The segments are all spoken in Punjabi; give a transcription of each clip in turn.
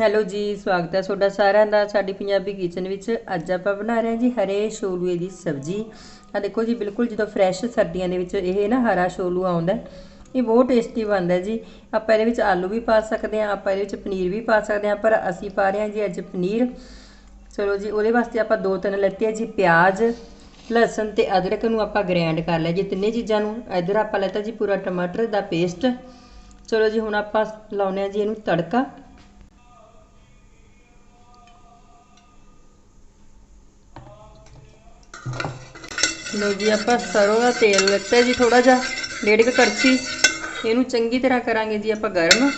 ਹੈਲੋ ਜੀ, ਸਵਾਗਤ ਹੈ ਤੁਹਾਡਾ ਸਾਰਿਆਂ ਦਾ ਸਾਡੀ ਪੰਜਾਬੀ ਕਿਚਨ ਵਿੱਚ। ਅੱਜ ਆਪਾਂ ਬਣਾ ਰਹੇ ਹਾਂ ਜੀ ਹਰੇ ਛੋਲੂਏ ਦੀ ਸਬਜ਼ੀ। ਆ ਦੇਖੋ ਜੀ, ਬਿਲਕੁਲ ਜਦੋਂ ਫਰੈਸ਼ ਸਰਦੀਆਂ ਦੇ ਵਿੱਚ ਇਹ ਨਾ ਹਰਾ ਛੋਲੂ ਆਉਂਦਾ ਇਹ ਬਹੁਤ ਟੇਸਟੀ ਬਣਦਾ ਜੀ। ਆਪਾਂ ਇਹਦੇ ਵਿੱਚ ਆਲੂ ਵੀ ਪਾ ਸਕਦੇ ਹਾਂ, ਆਪਾਂ ਇਹਦੇ ਵਿੱਚ ਪਨੀਰ ਵੀ ਪਾ ਸਕਦੇ ਹਾਂ, ਪਰ ਅਸੀਂ ਪਾ ਰਹੇ ਹਾਂ ਜੀ ਅੱਜ ਪਨੀਰ। ਚਲੋ ਜੀ, ਉਹਦੇ ਵਾਸਤੇ ਆਪਾਂ ਦੋ ਤਿੰਨ ਲੈਤੇ ਆ ਜੀ, ਪਿਆਜ਼, ਲਸਣ ਤੇ ਅਦਰਕ ਨੂੰ ਆਪਾਂ ਗ੍ਰਾਈਂਡ ਕਰ ਲਿਆ ਜੀ ਤਿੰਨੇ ਚੀਜ਼ਾਂ ਨੂੰ। ਇਧਰ ਆਪਾਂ ਲੈਤਾ ਜੀ ਪੂਰਾ ਟਮਾਟਰ ਦਾ ਪੇਸਟ ਚਲੋ ਜੀ, ਹੁਣ ਆਪਾਂ ਲਾਉਨੇ ਆ ਜੀ ਇਹਨੂੰ ਤੜਕਾ। ਲਓ ਜੀ, ਆਪਾਂ ਸਰੋਂ ਦਾ ਤੇਲ ਲਿੱਤਾ ਜੀ ਥੋੜਾ ਜਿਹਾ, ਡੇਢ ਕੁ ਕੜਛੀ ਇਹਨੂੰ ਚੰਗੀ ਤਰ੍ਹਾਂ ਕਰਾਂਗੇ ਜੀ ਆਪਾਂ ਗਰਮ।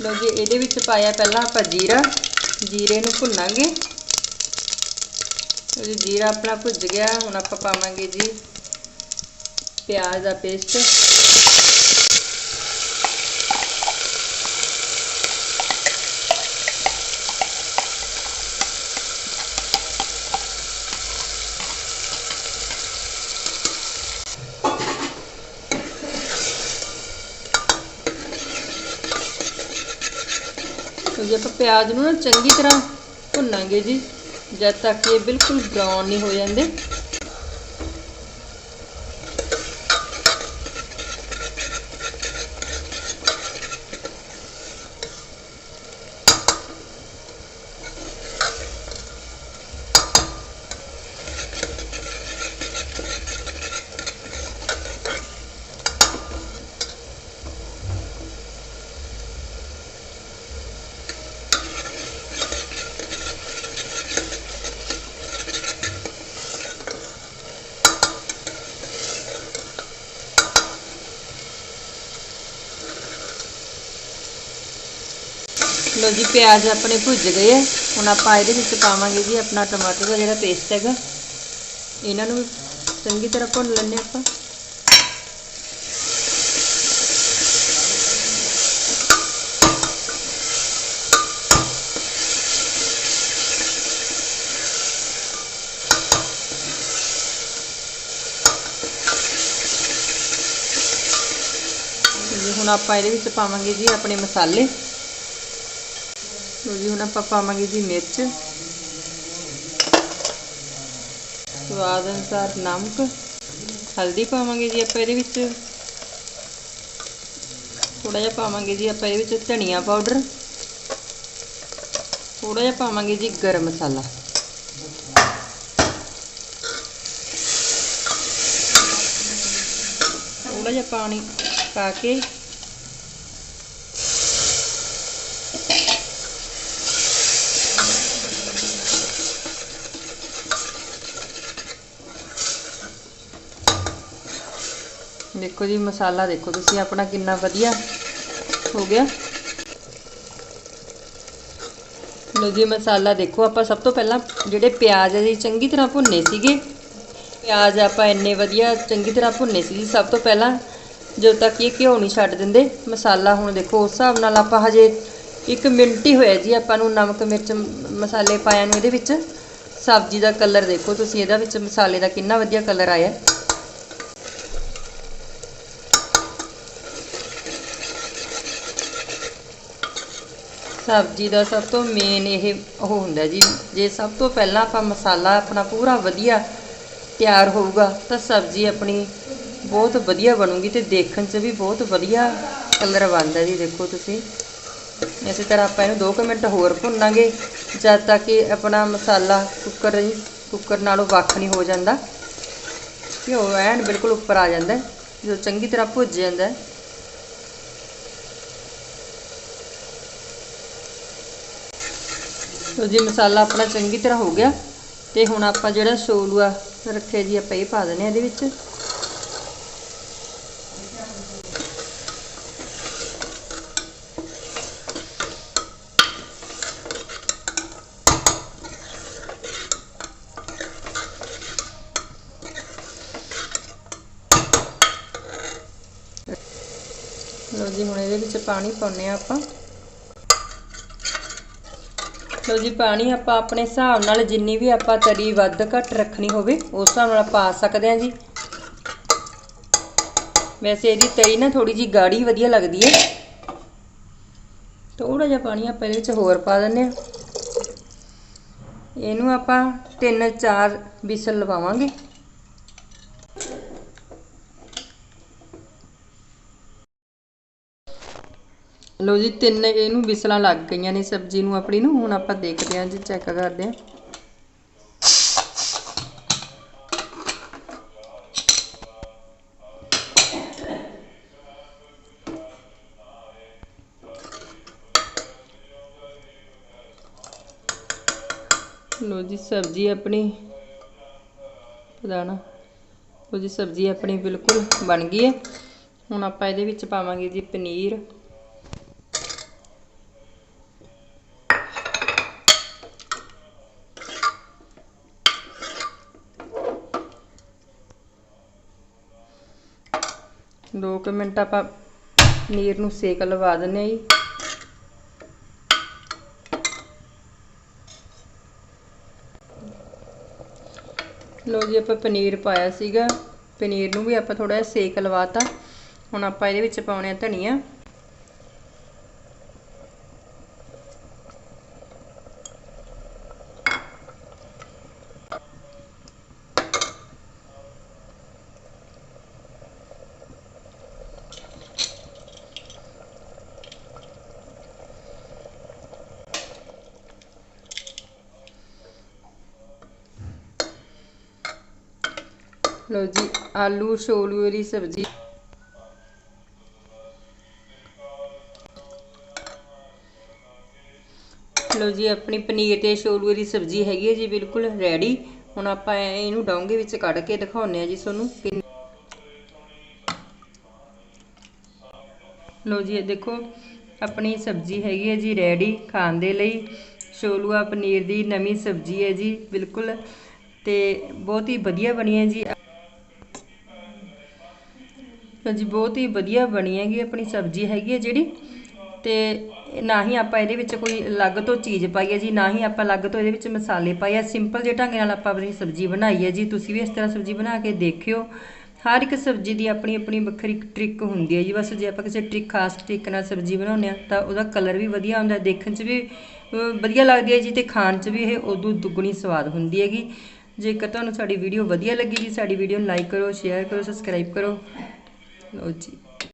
ਲੋ ਜੀ, ਇਹਦੇ ਵਿੱਚ ਪਾਇਆ ਪਹਿਲਾਂ ਆਪਾਂ ਜੀਰਾ। ਜੀਰੇ ਨੂੰ ਭੁੰਨਾਂਗੇ। ਲਓ ਜੀ, ਜੀਰਾ ਆਪਣਾ ਭੁੱਜ ਗਿਆ, ਹੁਣ ਆਪਾਂ ਪਾਵਾਂਗੇ ਜੀ ਪਿਆਜ਼ ਦਾ ਪੇਸਟ। ਜੀ ਆਪਾਂ ਪਿਆਜ਼ ਨੂੰ ਨਾ ਚੰਗੀ ਤਰ੍ਹਾਂ ਭੁੰਨਾਂਗੇ ਜੀ, ਜਦ ਤੱਕ ਇਹ ਬਿਲਕੁਲ ਬਰਾਊਨ ਨਹੀਂ ਹੋ ਜਾਂਦੇ। ਲੋ ਜੀ, ਪਿਆਜ਼ ਆਪਣੇ ਭੁੱਜ ਗਏ ਆ। ਹੁਣ ਆਪਾਂ ਇਹਦੇ ਵਿੱਚ ਪਾਵਾਂਗੇ ਜੀ ਆਪਣਾ ਟਮਾਟਰ ਦਾ ਜਿਹੜਾ ਪੇਸਟ ਹੈਗਾ। ਇਹਨਾਂ ਨੂੰ ਚੰਗੀ ਤਰ੍ਹਾਂ ਭੁੰਨ ਲੈਣੇ ਆਪਾਂ। ਜੀ, ਹੁਣ ਆਪਾਂ ਇਹਦੇ ਵਿੱਚ ਪਾਵਾਂਗੇ ਜੀ ਆਪਣੇ ਮਸਾਲੇ। ਲੋ ਜੀ ਹੁਣ ਆਪਾਂ ਪਾਵਾਂਗੇ ਜੀ ਮਿਰਚ ਸਵਾਦ ਅਨੁਸਾਰ ਨਮਕ ਹਲਦੀ ਪਾਵਾਂਗੇ ਜੀ ਆਪਾਂ ਇਹਦੇ ਵਿੱਚ ਥੋੜਾ ਜਿਹਾ ਪਾਵਾਂਗੇ ਜੀ ਆਪਾਂ ਇਹਦੇ ਵਿੱਚ ਧਨੀਆ ਪਾਊਡਰ ਥੋੜਾ ਜਿਹਾ ਪਾਵਾਂਗੇ ਜੀ ਗਰਮ ਮਸਾਲਾ ਥੋੜਾ ਜਿਹਾ ਪਾਣੀ ਪਾ ਕੇ ਦੇਖੋ ਜੀ, ਮਸਾਲਾ ਦੇਖੋ ਤੁਸੀਂ ਆਪਣਾ ਕਿੰਨਾ ਵਧੀਆ ਹੋ ਗਿਆ। ਲੋ ਜੀ, ਮਸਾਲਾ ਦੇਖੋ, ਆਪਾਂ ਸਭ ਤੋਂ ਪਹਿਲਾਂ ਜਿਹੜੇ ਪਿਆਜ਼ ਆ ਜੀ ਚੰਗੀ ਤਰ੍ਹਾਂ ਭੁੰਨੇ ਸੀਗੇ, ਪਿਆਜ਼ ਆਪਾਂ ਇੰਨੇ ਵਧੀਆ ਚੰਗੀ ਤਰ੍ਹਾਂ ਭੁੰਨੇ ਸੀ ਜੀ, ਸਭ ਤੋਂ ਪਹਿਲਾਂ ਜਦੋਂ ਤੱਕ ਇਹ ਘਿਓ ਨਹੀਂ ਛੱਡ ਦਿੰਦੇ, ਮਸਾਲਾ ਹੁਣ ਦੇਖੋ, ਉਸ ਹਿਸਾਬ ਨਾਲ ਆਪਾਂ ਹਜੇ 1 ਮਿੰਟ ਹੀ ਹੋਇਆ ਜੀ, ਆਪਾਂ ਨੂੰ ਨਮਕ, ਮਿਰਚ, ਮਸਾਲੇ ਪਾਇਆ ਨੂੰ ਇਹਦੇ ਵਿੱਚ। ਸਬਜ਼ੀ ਦਾ ਕਲਰ ਦੇਖੋ, ਤੁਸੀਂ ਇਹਦਾ ਵਿੱਚ ਮਸਾਲੇ ਦਾ ਕਿੰਨਾ ਵਧੀਆ ਕਲਰ ਆਇਆ। ਸਬਜ਼ੀ ਦਾ ਸਭ ਤੋਂ ਮੇਨ ਇਹ ਉਹ ਹੁੰਦਾ ਜੀ। ਜੇ ਸਭ ਤੋਂ ਪਹਿਲਾਂ ਆਪਾਂ ਮਸਾਲਾ ਆਪਣਾ ਪੂਰਾ ਵਧੀਆ ਤਿਆਰ ਹੋਊਗਾ, ਤਾਂ ਸਬਜ਼ੀ ਆਪਣੀ ਬਹੁਤ ਵਧੀਆ ਬਣੂਗੀ ਤੇ ਦੇਖਣ 'ਚ ਵੀ ਬਹੁਤ ਵਧੀਆ ਕਲਰ ਬਣਦਾ ਜੀ, ਦੇਖੋ ਤੁਸੀਂ। ਇਸੇ ਤਰ੍ਹਾਂ ਆਪਾਂ ਇਹਨੂੰ 2 ਮਿੰਟ ਹੋਰ ਭੁੰਨਾਂਗੇ, ਜਦ ਤੱਕ ਕਿ ਆਪਣਾ ਮਸਾਲਾ ਕੁੱਕਰ ਕੁੱਕਰ ਨਾਲੋਂ ਵੱਖ ਨਹੀਂ ਹੋ ਜਾਂਦਾ। ਘਿਓ ਐਨ ਬਿਲਕੁਲ ਉੱਪਰ ਆ ਜਾਂਦਾ, ਜਦੋਂ ਚੰਗੀ ਤਰ੍ਹਾਂ ਭੁੱਜ ਜਾਂਦਾ। ਲੋ ਜੀ, ਮਸਾਲਾ ਆਪਣਾ ਚੰਗੀ ਤਰ੍ਹਾਂ ਹੋ ਗਿਆ ਤੇ ਹੁਣ ਆਪਾਂ ਜਿਹੜਾ ਛੋਲੂਆ ਰੱਖਿਆ ਜੀ ਆਪਾਂ ਇਹ ਪਾ ਦਿੰਦੇ ਆ ਇਹਦੇ ਵਿੱਚ। ਲੋ ਜੀ, ਹੁਣ ਇਹਦੇ ਵਿੱਚ ਪਾਣੀ ਪਾਉਨੇ ਆ ਆਪਾਂ। ਲੋ ਜੀ, ਪਾਣੀ ਆਪਾਂ ਆਪਣੇ ਹਿਸਾਬ ਨਾਲ ਜਿੰਨੀ ਵੀ ਆਪਾਂ ਤਰੀ ਵੱਧ ਘੱਟ ਰੱਖਣੀ ਹੋਵੇ, ਉਸ ਹਿਸਾਬ ਨਾਲ ਪਾ ਸਕਦੇ ਹਾਂ ਜੀ। ਵੈਸੇ ਇਹਦੀ ਤਰੀ ਨਾ ਥੋੜੀ ਜੀ ਗਾੜੀ ਵਧੀਆ ਲੱਗਦੀ ਹੈ। ਥੋੜਾ ਜਿਹਾ ਪਾਣੀ ਆਪਾਂ ਇਹਦੇ ਵਿੱਚ ਹੋਰ ਪਾ ਦਿੰਨੇ ਆ ਇਹਨੂੰ ਆਪਾਂ 3-4 ਵਿਸਲ ਲਵਾਵਾਂਗੇ। ਲੋ ਜੀ, ਤਿੰਨ ਇਹਨੂੰ ਵਿਸਲਾਂ ਲੱਗ ਗਈਆਂ ਨੇ ਸਬਜ਼ੀ ਨੂੰ ਆਪਣੀ ਨੂੰ, ਹੁਣ ਆਪਾਂ ਦੇਖਦੇ ਹਾਂ ਜੀ ਚੈੱਕ ਕਰਦੇ ਹਾਂ। ਲੋ ਜੀ, ਸਬਜ਼ੀ ਆਪਣੀ, ਪਤਾ ਲੋ ਜੀ, ਸਬਜ਼ੀ ਆਪਣੀ ਬਿਲਕੁਲ ਬਣ ਗਈ ਹੈ। ਹੁਣ ਆਪਾਂ ਇਹਦੇ ਵਿੱਚ ਪਾਵਾਂਗੇ ਜੀ ਪਨੀਰ। ਦੋ ਕੁ ਮਿੰਟ ਆਪਾਂ ਪਨੀਰ ਨੂੰ ਸੇਕ ਲਵਾ ਦਿੰਨੇ ਆ ਜੀ। ਲੋ ਜੀ, ਆਪਾਂ ਪਨੀਰ ਪਾਇਆ ਸੀਗਾ। ਪਨੀਰ ਨੂੰ ਵੀ ਆਪਾਂ ਥੋੜਾ ਜਿਹਾ ਸੇਕ ਲਵਾਤਾ। ਹੁਣ ਆਪਾਂ ਇਹਦੇ ਵਿੱਚ ਪਾਉਣੇ ਆ ਧਨੀਆ। ਲੋ ਜੀ, ਆਲੂ, ਛੋਲੂ ਦੀ ਸਬਜ਼ੀ। ਲਓ ਜੀ, ਆਪਣੀ ਪਨੀਰ ਤੇ ਛੋਲੂ ਦੀ ਸਬਜ਼ੀ ਹੈਗੀ ਹੈ ਜੀ, ਬਿਲਕੁਲ ਰੈਡੀ ਹੁਣ ਆਪਾਂ ਇਹਨੂੰ ਡੋਂਗੇ ਵਿੱਚ ਕੱਢ ਕੇ ਦਿਖਾਉਂਦੇ ਆ ਜੀ ਤੁਹਾਨੂੰ ਕਿੰਨ- ਲੋ ਜੀ, ਇਹ ਦੇਖੋ, ਆਪਣੀ ਸਬਜ਼ੀ ਹੈਗੀ ਹੈ ਜੀ ਰੈਡੀ ਖਾਣ ਦੇ ਲਈ। ਛੋਲੂਆ ਪਨੀਰ ਦੀ ਨਵੀਂ ਸਬਜ਼ੀ ਹੈ ਜੀ, ਬਿਲਕੁਲ। ਤੇ ਬਹੁਤ ਹੀ ਵਧੀਆ ਬਣੀ ਹੈ ਜੀ। ਸਬਜ਼ੀ ਬਹੁਤ ਹੀ ਵਧੀਆ ਬਣੀ ਹੈਗੀ, ਆਪਣੀ ਸਬਜ਼ੀ ਹੈਗੀ ਹੈ ਜਿਹੜੀ। ਤੇ ਨਾ ਹੀ ਆਪਾਂ ਇਹਦੇ ਵਿੱਚ ਕੋਈ ਅਲੱਗ ਤੋਂ ਚੀਜ਼ ਪਾਈ ਹੈ ਜੀ, ਨਾ ਹੀ ਆਪਾਂ ਅਲੱਗ ਤੋਂ ਇਹਦੇ ਵਿੱਚ ਮਸਾਲੇ ਪਾਏ ਆ। ਸਿੰਪਲ ਜਿਹੇ ਢੰਗ ਨਾਲ ਆਪਾਂ ਆਪਣੀ ਸਬਜ਼ੀ ਬਣਾਈ ਹੈ ਜੀ। ਤੁਸੀਂ ਵੀ ਇਸ ਤਰ੍ਹਾਂ ਸਬਜ਼ੀ ਬਣਾ ਕੇ ਦੇਖਿਓ। ਹਰ ਇੱਕ ਸਬਜ਼ੀ ਦੀ ਆਪਣੀ ਆਪਣੀ ਵੱਖਰੀ ਟ੍ਰਿਕ ਹੁੰਦੀ ਹੈ ਜੀ। ਬਸ ਜੇ ਆਪਾਂ ਕਿਸੇ ਟ੍ਰਿਕ ਖਾਸ ਤਰੀਕੇ ਨਾਲ ਸਬਜ਼ੀ ਬਣਾਉਂਦੇ ਆ ਤਾਂ ਉਹਦਾ ਕਲਰ ਵੀ ਵਧੀਆ ਹੁੰਦਾ ਦੇਖਣ 'ਚ ਵੀ ਵਧੀਆ ਲੱਗਦੀ ਹੈ ਜੀ ਤੇ ਖਾਣ 'ਚ ਵੀ ਇਹ ਉਦੋਂ ਦੁੱਗਣੀ ਸਵਾਦ ਹੁੰਦੀ ਹੈਗੀ। ਜੇਕਰ ਤੁਹਾਨੂੰ ਸਾਡੀ ਵੀਡੀਓ ਵਧੀਆ ਲੱਗੀ ਜੀ, ਸਾਡੀ ਵੀਡੀਓ ਨੂੰ ਲਾਈਕ ਕਰੋ ਸ਼ੇਅਰ ਕਰੋ ਸਬਸਕ੍ਰਾਈਬ ਕਰੋ। ਲਓ ਜੀ